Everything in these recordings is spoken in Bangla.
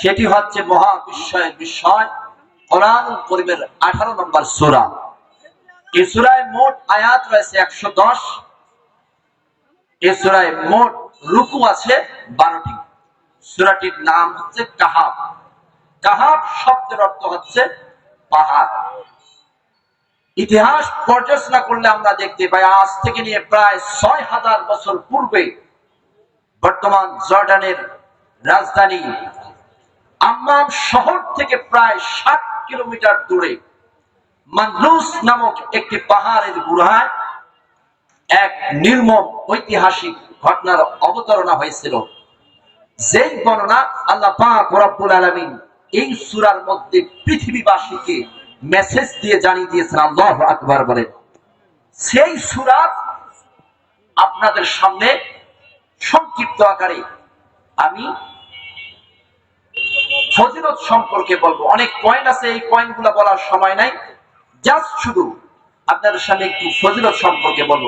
সেটি হচ্ছে মহাবিস্ময়ের বিষয় কোরআন করিমের আঠারো নম্বর সুরা। এই সুরায় মোট আয়াত রয়েছে একশো দশ। এই সুরায় মোট রুকু আছে বারোটি। সুরাটির নাম হচ্ছে কাহাব। কাহাব শব্দের অর্থ হচ্ছে পাহাড়। ইতিহাস পর্যালোচনা করলে আমরা দেখতে পাই, আজ থেকে নিয়ে প্রায় ছয় হাজার বছর পূর্বে বর্তমান জর্ডানের রাজধানী আম্মাম শহর থেকে প্রায় ষাট কিলোমিটার দূরে মানলুস নামক একটি পাহাড়ের গুহায় এক নির্মম ঐতিহাসিক ঘটনার অবতারণা হয়েছিল। যেই বর্ণনা আল্লাহ পাক রব্বুল আলামিন এই সূরার মধ্যে পৃথিবীবাসীকে মেসেজ দিয়ে জানিয়ে দিয়েছেন, আল্লাহু আকবার বলেন সেই সূরা আপনাদের সামনে সংক্ষিপ্ত আকারে আমি ফজিলত সম্পর্কে বলব। অনেক পয়েন্ট আছে, এই পয়েন্টগুলা বলার সময় নাই। জাস্ট শুধু আপনাদের সামনে একটু ফজিলত সম্পর্কে বলব।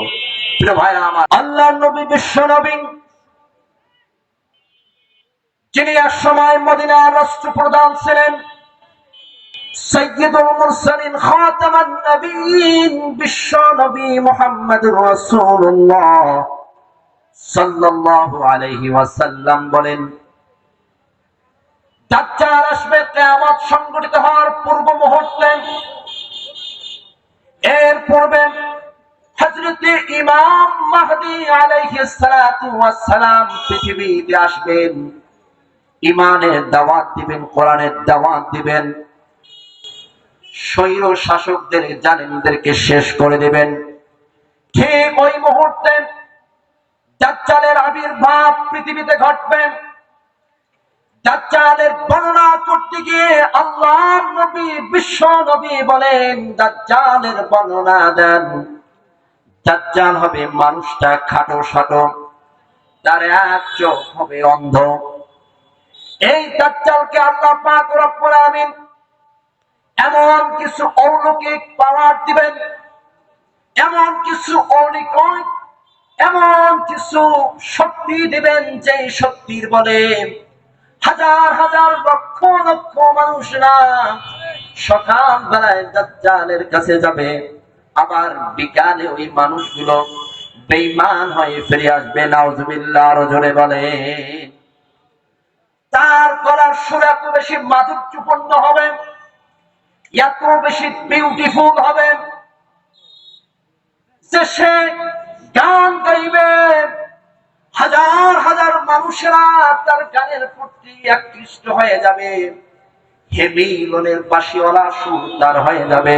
প্রিয় ভাইরা আমার, আল্লাহ নবী, বিশ্ব নবী, যিনি এক সময় মদিনার রাষ্ট্রপ্রধান ছিলেন, সৈয়দুল মুরসালিন খাতামান নবীন, বিশ্ব নবী মুহাম্মদুর রাসূলুল্লাহ সাল্লাল্লাহু আলাইহি ওয়াসাল্লাম বলেন দাজ্জাল আসবে, কিয়ামত সংঘটিত হওয়ার পূর্ব মুহূর্তে। এর পূর্বে হযরত ইমাম মাহদি আলাইহিস সালাতু ওয়াস সালাম পৃথিবীতে আসবেন। ইমানের দাওয়াত দিবেন কোরআনের দাওয়াত দিবেন। স্বৈর শাসকদের, জালেমদেরকে শেষ করে দেবেন। ঠিক ওই মুহূর্তে দাজ্জালের আবির্ভাব পৃথিবীতে ঘটবে। দাজ্জালের বর্ণনা করতে গিয়ে আল্লাহ নবী, বিশ্ব নবী বলেন, দাজ্জালের বর্ণনা দেন। দাজ্জাল হবে মানুষটা খাটো সাটো, তার এক চোখ হবে অন্ধ। এই দাজ্জালকে আল্লাহ পাক রব্বুল আমিন এমন কিছু অলৌকিক পাওয়ার দিবেন, এমন কিছু অলৌকিক, এমন কিছু শক্তি দিবেন যে শক্তির বলে হাজার হাজার লক্ষ লক্ষ মানুষরা সকাল বেলায় দাজ্জালের কাছে যাবে। আবার বিকালে ওই মানুষগুলো বেঈমান হয়ে ফিরে আসবে, নাউজুবিল্লাহ আরও জোরে বলে। তার গলার সুর এত বেশি মাধুর্যপূর্ণ হবে, এত বেশি বিউটিফুল হবে যে সে গান গাইবে। হাজার হাজার মানুষেরা তার গানের প্রতি আকৃষ্ট হয়ে যাবে। হে মিলনের বাসিওয়ালা সুর তার হয়ে যাবে।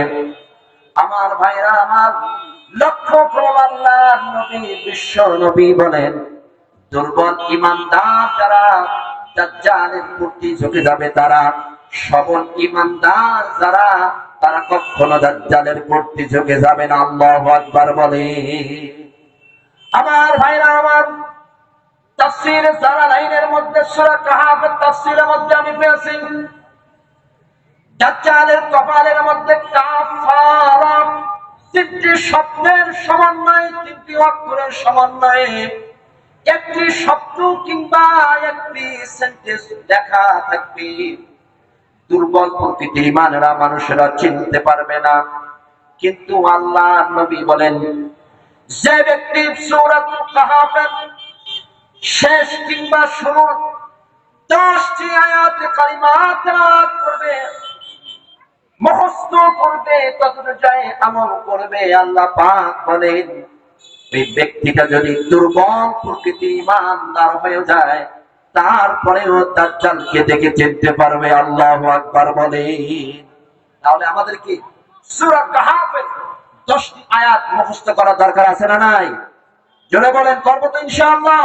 আমার ভাইরা, আমার লক্ষ আল্লাহর নবী, বিশ্ব নবী বলেন, দুর্বল ইমানদার যারা দাজ্জালের মূর্তি ঝুঁকে যাবে, তারা সবল ইমানদার যারা, তারা কখনো দাজ্জালের মূর্তি ঝুঁকে যাবে না। আল্লাহু আকবার বলে। আমার ভাইরা, আমার সারা লাইনের মধ্যে কাহাফের মধ্যে আমি পেয়েছি। দাজ্জালের কপালের মধ্যে কাফারা তিনটি সমন্বয়ে, তিনটি অক্ষরের সমন্বয়ে। একটি শব্দ কিংবা একটি সেন্টেন্স দেখা থাকবে। দুর্বল প্রকৃতির ইমানেরা মানুষেরা চিনতে পারবে না। কিন্তু আল্লাহ নবী বলেন, যে ব্যক্তি সূরাতুল কাহাফের শেষ কিংবা শুরুর দশটি আয়াত তেলাওয়াত করবে। করবে আমল করবে। আল্লাহ পাক বলেন ব্যক্তিটা যদি দুর্বল প্রকৃতি ইমানদার হয়ে যায়, তারপরেও তার চালকে দেখে চিনতে পারবে, আল্লাহ আকবার বলে তাহলে আমাদের কি সূরা দশটি আয়াত মুখস্থ করা দরকার আছে না নাই? জোরে বলেন, করব তো ইনশাআল্লাহ।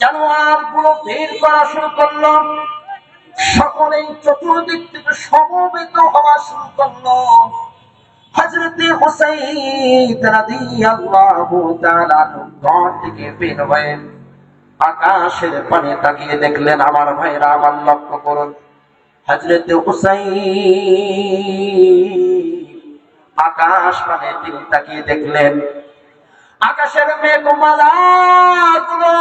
জানোয়ারগুলো করা শুরু করল। সকলেই চতুর্দিক থেকে সমবেত হওয়া শুরু করল। হজরতে আকাশের পানে তাকিয়ে দেখলেন, আমার ভাইরা, আমার লক্ষ্য করুন। হজরতে হুসাইন আকাশ মানে তিনি তাকিয়ে দেখলেন, আকাশের মেঘমালাগুলো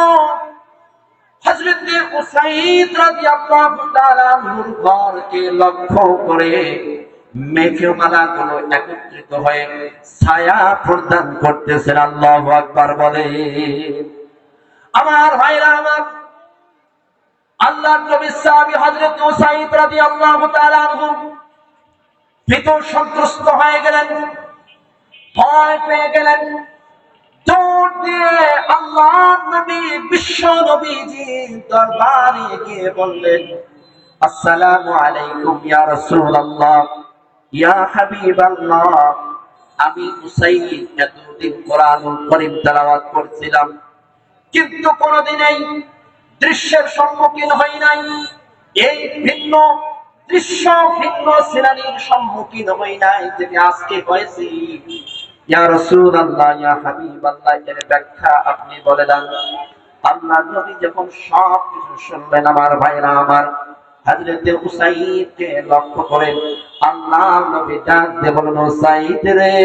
হজরতে হুসাইন রাদিয়াল্লাহু তাআলা নূর ঘরকে লক্ষ্য করে মেঘমালাগুলো একত্রিত হয়ে ছায়া প্রদান করতেছেন। আল্লাহু আকবার বলে, আমার ভাইরা, আমার আল্লাহ নবী সাহাবী হযরত উসাইদ রাদিয়াল্লাহু তাআলা আনহু ভীত সন্ত্রস্ত হয়ে গেলেন, ভয় পেয়ে গেলেন দৌড় দিয়ে আল্লাহ নবী, বিশ্ব নবীজি দরবারে গিয়ে বললেন, আসসালামু আলাইকুম ইয়া রাসূলুল্লাহ, ইয়া হাবিবাল্লাহ। আমি এতদিন কোরআনুল কারীম তেলাওয়াত করছিলাম, কিন্তু কোনদিন এই দৃশ্যের সম্মুখীন হই নাই। এই ভিন্ন দৃশ্য, ভিন্ন শ্রেণির সম্মুখীন হই নাই, যেটি আজকে হয়েছি। ইয়া ইয়া এর ব্যাখ্যা আপনি বলে দেন। আল্লাহ নবী যখন সব কিছু শুনলেন, আমার ভাইরা আমার লক্ষ্য আল্লাহ নবী ডাক দিয়ে বলেন উসাইদ রে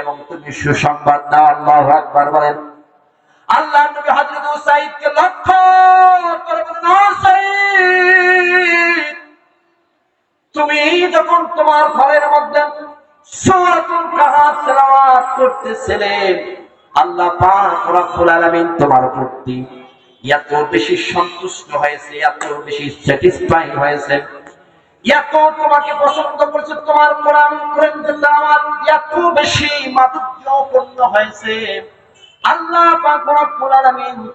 এবং তুমি সুসংবাদ দাও। আল্লাহু আকবার বলেন। আল্লাহ নবী হযরত উসাইদকে তুমি যখন তোমার ঘরের মধ্যে করতেছিলে, আল্লাহ আলামিন তোমার প্রতি এত বেশি সন্তুষ্ট হয়েছে, এত বেশি স্যাটিসফাই হয়েছে। এত তোমাকে পছন্দ করেছে, তোমার হয়েছে। আল্লাহ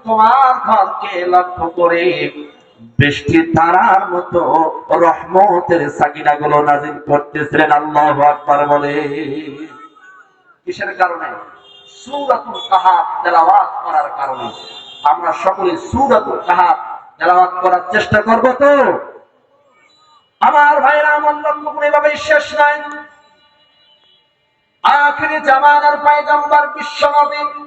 তোমার ঘরকে লক্ষ্য করে বৃষ্টি তারার মতো রহমতের সাকিনা গুলো নাজিল করতেছিলেন, আল্লাহু আকবার বলে। কিসের কারণে? সূরাতুল কাহাফ তেলাওয়াত করার কারণে। আমরা সকলে সূরাতুল কাহাফ তেলাওয়াত করার চেষ্টা করব তো? আমার ভাইরা আমার লক্ষ্য এভাবে শেষ নাই। আখিরি জামানার পয়গম্বর বিশ্ব নবী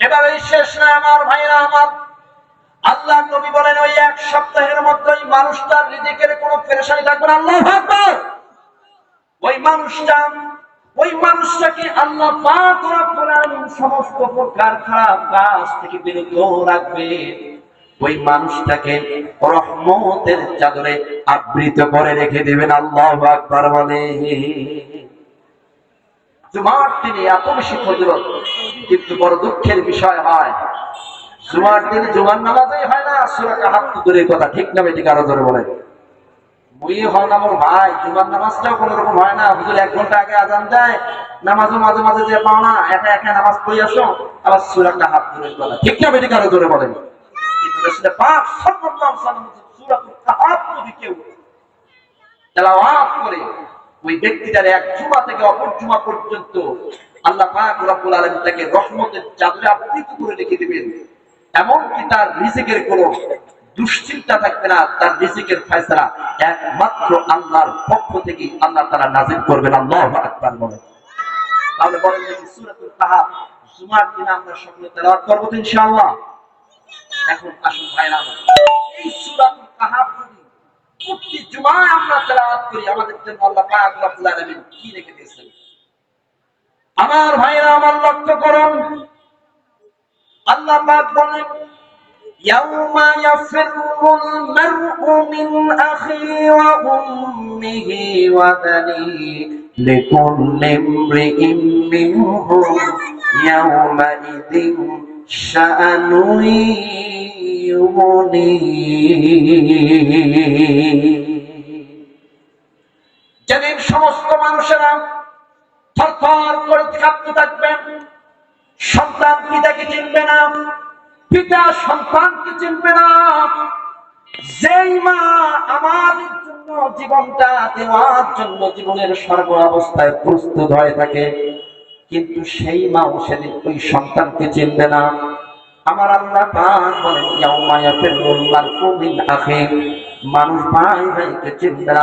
এবারে শেষ না আমার ভাইরা আমার। আল্লাহ নবী বলেন, ওই এক সপ্তাহের মধ্যে ওই মানুষটার রিজিকের কোনো পেরেশানি থাকবে না। আল্লাহ আকবার। ওই মানুষটা, ওই মানুষটাকে আল্লাহ সমস্ত প্রকার খারাপ কাজ থেকে বিরত রাখবে? ওই মানুষটাকে রহমতের চাদরে আবৃত করে রেখে দেবেন আল্লাহু আকবার বলে জুমার দিনে এত বেশি ফজিলত, কিন্তু বড় দুঃখের বিষয় হয়, জুমার দিনে জুমার নামাজই হয় না, সুরাকা হাত দূরের কথা ঠিক না বেটি কারও ধরে বলে। আমার মাঝে মাঝে যে নামাজ আবার হাত ঠিক না ওই ব্যক্তিটার এক জুমা থেকে অপর জুমা পর্যন্ত আল্লাহ পাক রব্বুল তাকে রহমতের চাদরে আবৃত করে রেখে দিবেন। এমনকি তার রিজিকের কোনো দুশ্চিন্তা থাকবে না, তার রিজিকের ফয়সালা একমাত্র আল্লাহর পক্ষ থেকে আল্লাহ তাআলা নাযিল করবেন। আল্লাহু আকবার বলেন। তাহলে বলেন যে সূরাতুল কাহাফ, জুমার দিনে আমরা সকলে তেলাওয়াত করব ইনশাআল্লাহ। এখন আসুন ভাইরা, এই সূরাতুল কাহাফ প্রতি জুমায় আমরা তেলাওয়াত করি আমাদের জন্য আল্লাহ পাক রব্বুল আলামিন কি রেখে দিয়েছেন আমার ভাইরা আমার লক্ষ্য করুন আল্লাহ পাক বলেন يوم يفر المرء من أخيه وأمه وبنيه لكل امرئ منهم يومئذ شأن يغنيه থাকবেন। সন্তান পিতাকে চিনবে না। পিতা সন্তানকে চিনবে না। যেই মা আমাদের জন্য জীবনটা দেওয়ার জন্য জীবনের সর্ব অবস্থায় প্রস্তুত হয়ে থাকে, কিন্তু সেই সেদিন ওই সন্তানকে চিনবে না। আমার আল্লাহ মিন মানুষ ভাই ভাইকে চিনবে না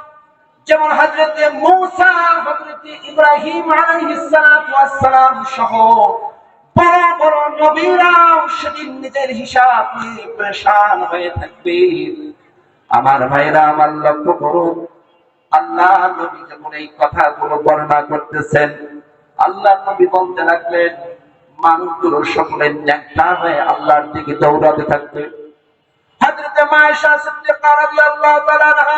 যেমন হযরতে মূসা, হযরতে ইব্রাহিম আলাইহিস সালাতু ওয়াস সালাম সহ বড় বড় নবীরাও সেদিন নিজের হিসাব নিয়ে পরেশান হয়ে থাকবে। আমার ভাইরা, আমার লক্ষ্য করুন, আল্লাহ নবী যখন এই কথাগুলো বর্ণনা করতেছেন, আল্লাহ নবী বলতে লাগলেন, মানুষগুলো সকলে ন্যাংটা হয়ে আল্লাহর দিকে দৌড়াতে থাকবে। হযরতে মায়েশা সিদ্দিকা রাদিয়াল্লাহু তাআলা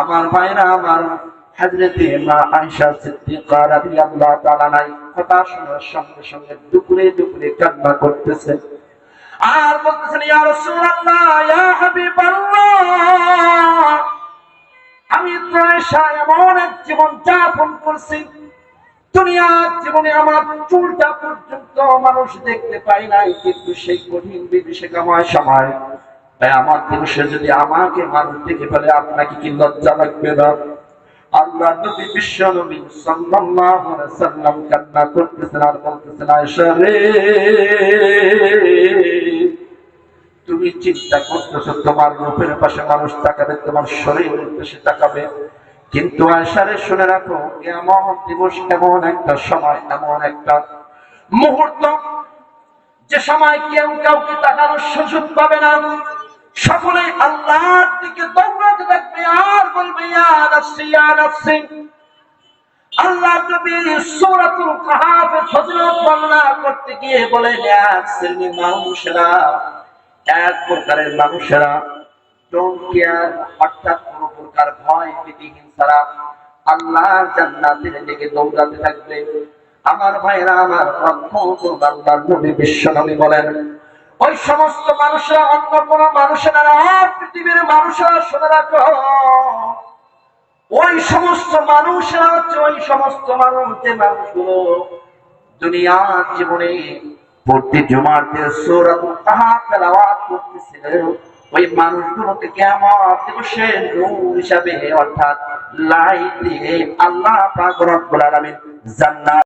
আমার ভাইরা, আমার মা সিদ্দিকা নাই, কথা শোনার সঙ্গে সঙ্গে দুপুরে দুপুরে কান্না আর বলতেছেন ইয়া ইয়া আমি তো আয়েশা এমন এক জীবন যাপন করছি, দুনিয়ার জীবনে আমার চুলটা পর্যন্ত মানুষ দেখতে পাই নাই, কিন্তু সেই কঠিন বিভীষিকাময় সময় তাই আমার দিবসে যদি আমাকে মানুষ দেখে ফেলে, আপনাকে কি লজ্জা লাগবে না? রে, তুমি চিন্তা তোমার রূপের পাশে মানুষ তাকাবে, তোমার তাকাবে। কিন্তু আয়সারে শুনে রাখো, এমন দিবস, এমন একটা সময়, এমন একটা মুহূর্ত, যে সময় কেউ কাউকে তাকানোর সুযোগ পাবে না। সকলে আল্লাহর দিকে দৌড়াতে থাকবে, আর বলবে আল্লাহ নবী সূরাতুল কাহাফ ফজলত বর্ণনা করতে গিয়ে বলেন এক শ্রেণির মানুষেরা, এক প্রকারের মানুষেরা ডোন্ট কেয়ার অর্থাৎ কোন প্রকার ভয় ভীতিহীন ছাড়া আল্লাহ জান্নাতের দিকে দৌড়াতে থাকবে। আমার ভাইরা আমার অর্থ আল্লাহ নবী বিশ্ব নবী বলেন ওই সমস্ত মানুষরা, অন্য কোন মানুষেরা পৃথিবীর মানুষেরা শুনে রাখো। ওই সমস্ত মানুষেরা হচ্ছে ওই সমস্ত মানুষ মানুষগুলো। দুনিয়ার জীবনে প্রতি সূরাতুল কাহাফ তেলাওয়াত করতেছিলেন ওই মানুষগুলোকে কিয়ামত দিবসে হিসাবে, অর্থাৎ লাইট দিয়ে আল্লাহ পাক জান্নাত